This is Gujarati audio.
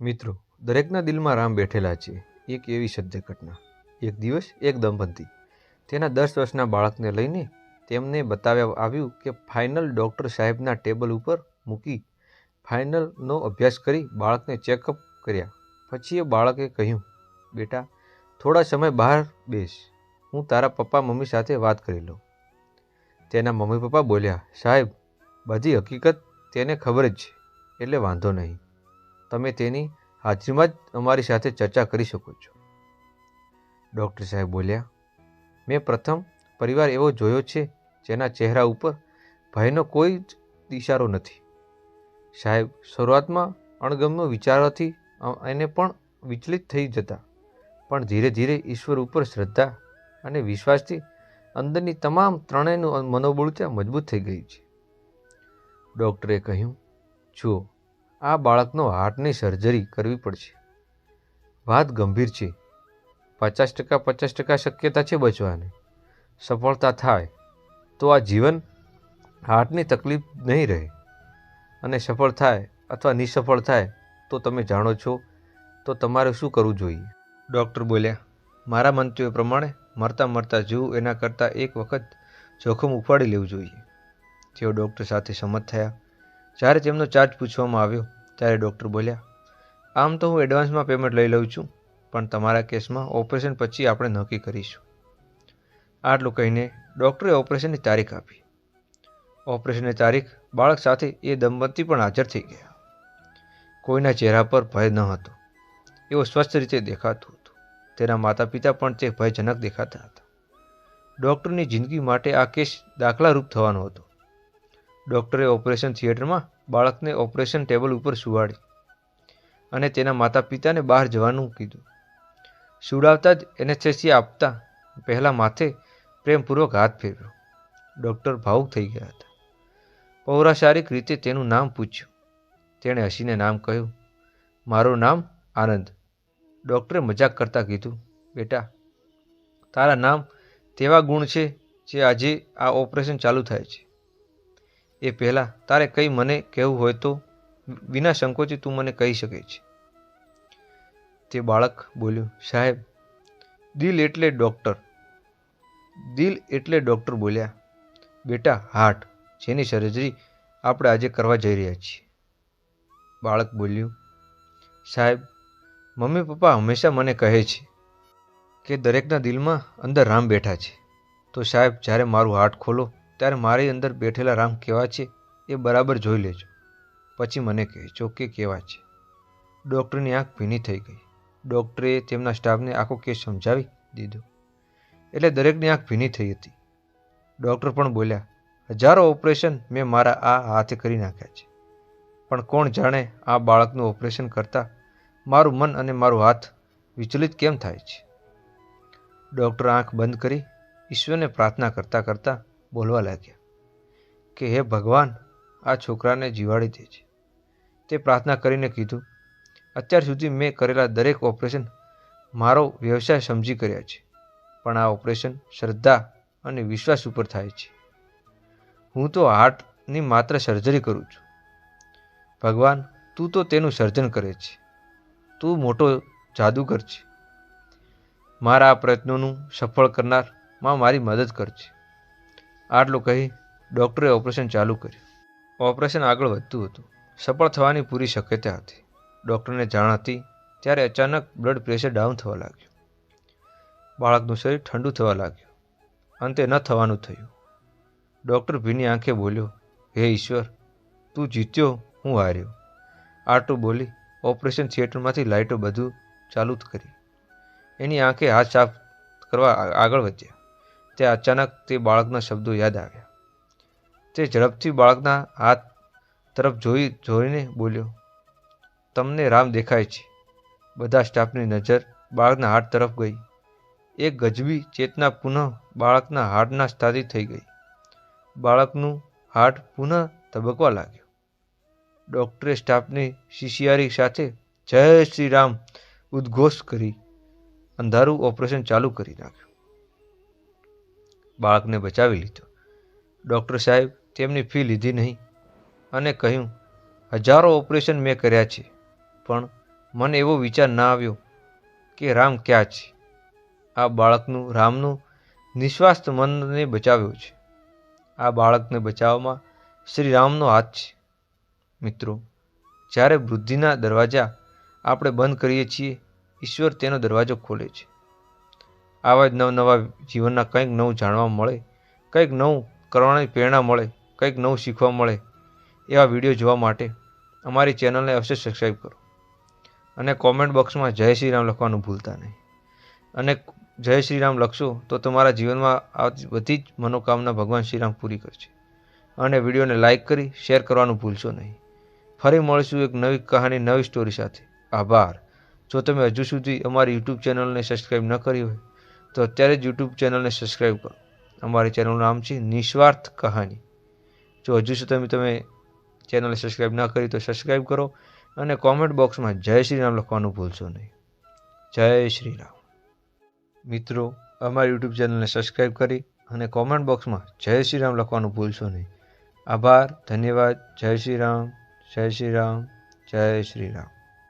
મિત્રો, દરેકના દિલમાં રામ બેઠેલા છે. એક એવી સત્ય ઘટના. એક દિવસ એક દંપતી તેના દસ વર્ષના બાળકને લઈને તેમને બતાવ્યા આવ્યું કે ફાઇનલ ડૉક્ટર સાહેબના ટેબલ ઉપર મૂકી ફાઇનલનો અભ્યાસ કરી બાળકને ચેકઅપ કર્યા. પછી એ બાળકે કહ્યું, બેટા, થોડા સમય બહાર બેસ. હું તારા પપ્પા મમ્મી સાથે વાત કરી લઉં. તેના મમ્મી પપ્પા બોલ્યા, સાહેબ, બધી હકીકત તેને ખબર જ છે. એટલે વાંધો નહીં. તમે તેની હાજરીમાં જ અમારી સાથે ચર્ચા કરી શકો છો. ડૉક્ટર સાહેબ બોલ્યા, મેં પ્રથમ પરિવાર એવો જોયો છે જેના ચહેરા ઉપર ભયનો કોઈ જ ઇશારો નથી. સાહેબ, શરૂઆતમાં અણગમ્ય વિચારોથી એને પણ વિચલિત થઈ જતા. પણ ધીરે ધીરે ઈશ્વર ઉપર શ્રદ્ધા અને વિશ્વાસથી અંદરની તમામ ત્રણેયનું મનોબળતા મજબૂત થઈ ગઈ છે. ડૉક્ટરે કહ્યું, જુઓ આ બાળકનો હાર્ટની સર્જરી કરવી પડશે. વાત ગંભીર છે. પચાસ ટકા પચાસ ટકા શક્યતા છે બચવાની. સફળતા થાય તો આ જીવન હાર્ટની તકલીફ નહીં રહે. અને સફળ થાય અથવા નિસફળ થાય તો તમે જાણો છો, તો તમારે શું કરવું જોઈએ? ડૉક્ટર બોલ્યા, મારા મંતવ્ય પ્રમાણે મરતા મરતા જીવું એના કરતાં એક વખત જોખમ ઉપાડી લેવું જોઈએ. તેઓ ડૉક્ટર સાથે સંમત થયા જ્યારે તેમનો ચાર્જ પૂછવામાં આવ્યો, ત્યારે ડૉક્ટર બોલ્યા, આમ તો હું એડવાન્સમાં પેમેન્ટ લઈ લઉં છું, પણ તમારા કેસમાં ઓપરેશન પછી આપણે નક્કી કરીશું. આટલું કહીને ડૉક્ટરે ઓપરેશનની તારીખ આપી. ઓપરેશનની તારીખ બાળક સાથે એ દંપતી પણ હાજર થઈ ગયા. કોઈના ચહેરા પર ભય ન હતો. એવો સ્વસ્થ રીતે દેખાતું હતું. તેના માતા પિતા પણ તે ભયજનક દેખાતા હતા. ડૉક્ટરની જિંદગી માટે આ કેસ દાખલારૂપ થવાનો હતો. ડૉક્ટરે ઓપરેશન થિયેટરમાં બાળકને ઓપરેશન ટેબલ ઉપર સુવાડી અને તેના માતા પિતાને બહાર જવાનું કીધું. સુડાવતા જ એનેસ્થેસિયા આપતા પહેલાં માથે પ્રેમપૂર્વક હાથ ફેરવ્યો. ડૉક્ટર ભાવુક થઈ ગયા હતા. પૌરાશારિક રીતે તેનું નામ પૂછ્યું. તેણે હસીને નામ કહ્યું, મારું નામ આનંદ. ડૉક્ટરે મજાક કરતાં કીધું, બેટા, તારા નામ તેવા ગુણ છે જે આજે આ ઓપરેશન ચાલુ થાય છે. એ પહેલાં તારે કંઈ મને કહેવું હોય તો વિના સંકોચે તું મને કહી શકે છે. તે બાળક બોલ્યું, સાહેબ, દિલ એટલે ડૉક્ટર. દિલ એટલે ડૉક્ટર બોલ્યા, બેટા, હાર્ટ, જેની સર્જરી આપણે આજે કરવા જઈ રહ્યા છીએ. બાળક બોલ્યું, સાહેબ, મમ્મી પપ્પા હંમેશા મને કહે છે કે દરેકના દિલમાં અંદર રામ બેઠા છે. તો સાહેબ, જ્યારે મારું હાર્ટ ખોલો ત્યારે મારી અંદર બેઠેલા રામ કેવા છે એ બરાબર જોઈ લેજો. પછી મને કહેજો કે કેવા છે. ડૉક્ટરની આંખ ભીની થઈ ગઈ. ડૉક્ટરે તેમના સ્ટાફને આખો કેસ સમજાવી દીધો. એટલે દરેકની આંખ ભીની થઈ હતી. ડૉક્ટર પણ બોલ્યા, હજારો ઓપરેશન મેં મારા આ હાથે કરી નાખ્યા છે. પણ કોણ જાણે આ બાળકનું ઓપરેશન કરતાં મારું મન અને મારું હાથ વિચલિત કેમ થાય છે? ડૉક્ટર આંખ બંધ કરી ઈશ્વરને પ્રાર્થના કરતાં કરતાં બોલવા લાગ્યા કે, હે ભગવાન, આ છોકરાને જીવાડી દેજે. તે પ્રાર્થના કરીને કીધું, અત્યાર સુધી મેં કરેલા દરેક ઓપરેશન મારો વ્યવસાય સમજી કર્યા છે, પણ આ ઓપરેશન શ્રદ્ધા અને વિશ્વાસ ઉપર થાય છે. હું તો હાર્ટની માત્ર સર્જરી કરું છું. ભગવાન, તું તો તેનું સર્જન કરે છે. તું મોટો જાદુગર છે. મારા આ પ્રયત્નોનું સફળ કરનાર મારી મદદ કરજે. આટલું કહી ડૉક્ટરે ઓપરેશન ચાલુ કર્યું. ઓપરેશન આગળ વધતું હતું. સફળ થવાની પૂરી શક્યતા હતી. ડૉક્ટરને જાણ હતી ત્યારે અચાનક બ્લડ પ્રેશર ડાઉન થવા લાગ્યું. બાળકનું શરીર ઠંડુ થવા લાગ્યું. અંતે ન થવાનું થયું. ડૉક્ટર ભીની આંખે બોલ્યો, હે ઈશ્વર, તું જીત્યો, હું હાર્યો. આટલું બોલી ઓપરેશન થિયેટરમાંથી લાઇટો બધું ચાલુ કરી. એની આંખે હાથ સાફ કરવા આગળ વધ્યા. તે અચાનક તે બાળકના શબ્દો યાદ આવ્યા. તે ઝડપથી બાળકના હાથ તરફ જોઈ, જોઈને બોલ્યો, તમને રામ દેખાય છે. બધા સ્ટાફની નજર બાળકના હાથ તરફ ગઈ. એક ગજબી ચેતના પુનઃ બાળકના હાર્ટના સ્થાથી થઈ ગઈ. બાળકનું હાર્ટ પુનઃ ધબકવા લાગ્યું. ડૉક્ટરે સ્ટાફની શિશિયારી સાથે જય શ્રી રામ ઉદ્ઘોષ કરી, અંધારું ઓપરેશન ચાલુ કરી નાખ્યું. બાળકને બચાવી લીધો. ડૉક્ટર સાહેબ તેમની ફી લીધી નહીં અને કહ્યું, હજારો ઓપરેશન મેં કર્યા છે, પણ મને એવો વિચાર ના આવ્યો કે રામ ક્યાં છે. આ બાળકનું, રામનું નિસ્વાર્થ મનને બચાવ્યો છે. આ બાળકને બચાવવામાં શ્રી રામનો હાથ છે. મિત્રો, જ્યારે વૃદ્ધિના દરવાજા આપણે બંધ કરીએ છીએ, ઈશ્વર તેનો દરવાજો ખોલે છે. આવા જ નવનવા જીવનના કંઈક નવું જાણવા મળે, કંઈક નવું કરવાની પ્રેરણા મળે, કંઈક નવું શીખવા મળે એવા વીડિયો જોવા માટે અમારી ચેનલને અવશ્ય સબસ્ક્રાઈબ કરો. અને કોમેન્ટ બોક્સમાં જય શ્રી રામ લખવાનું ભૂલતા નહીં. અને જય શ્રી રામ લખશો તો તમારા જીવનમાં આવતી બધી જ મનોકામના ભગવાન શ્રીરામ પૂરી કરશે. અને વિડીયોને લાઇક કરી શેર કરવાનું ભૂલશો નહીં. ફરી મળીશું એક નવી કહાની, નવી સ્ટોરી સાથે. આભાર. જો તમે હજુ સુધી અમારી યુટ્યુબ ચેનલને સબસ્ક્રાઈબ ન કરી હોય તો અત્યારે જ યુટ્યુબ ચેનલને સબસ્ક્રાઈબ કરો. અમારી ચેનલનું નામ છે નિસ્વાર્થ કહાની. જો હજુ સુધી તમે તમે ચેનલને સબસ્ક્રાઈબ ન કરી તો સબસ્ક્રાઈબ કરો અને કોમેન્ટ બોક્સમાં જય શ્રી રામ લખવાનું ભૂલશો નહીં. જય શ્રી રામ. મિત્રો, અમારી યુટ્યુબ ચેનલને સબસ્ક્રાઈબ કરી અને કોમેન્ટ બોક્સમાં જય શ્રી રામ લખવાનું ભૂલશો નહીં. આભાર, ધન્યવાદ, જય શ્રી રામ, જય શ્રી રામ, જય શ્રી રામ.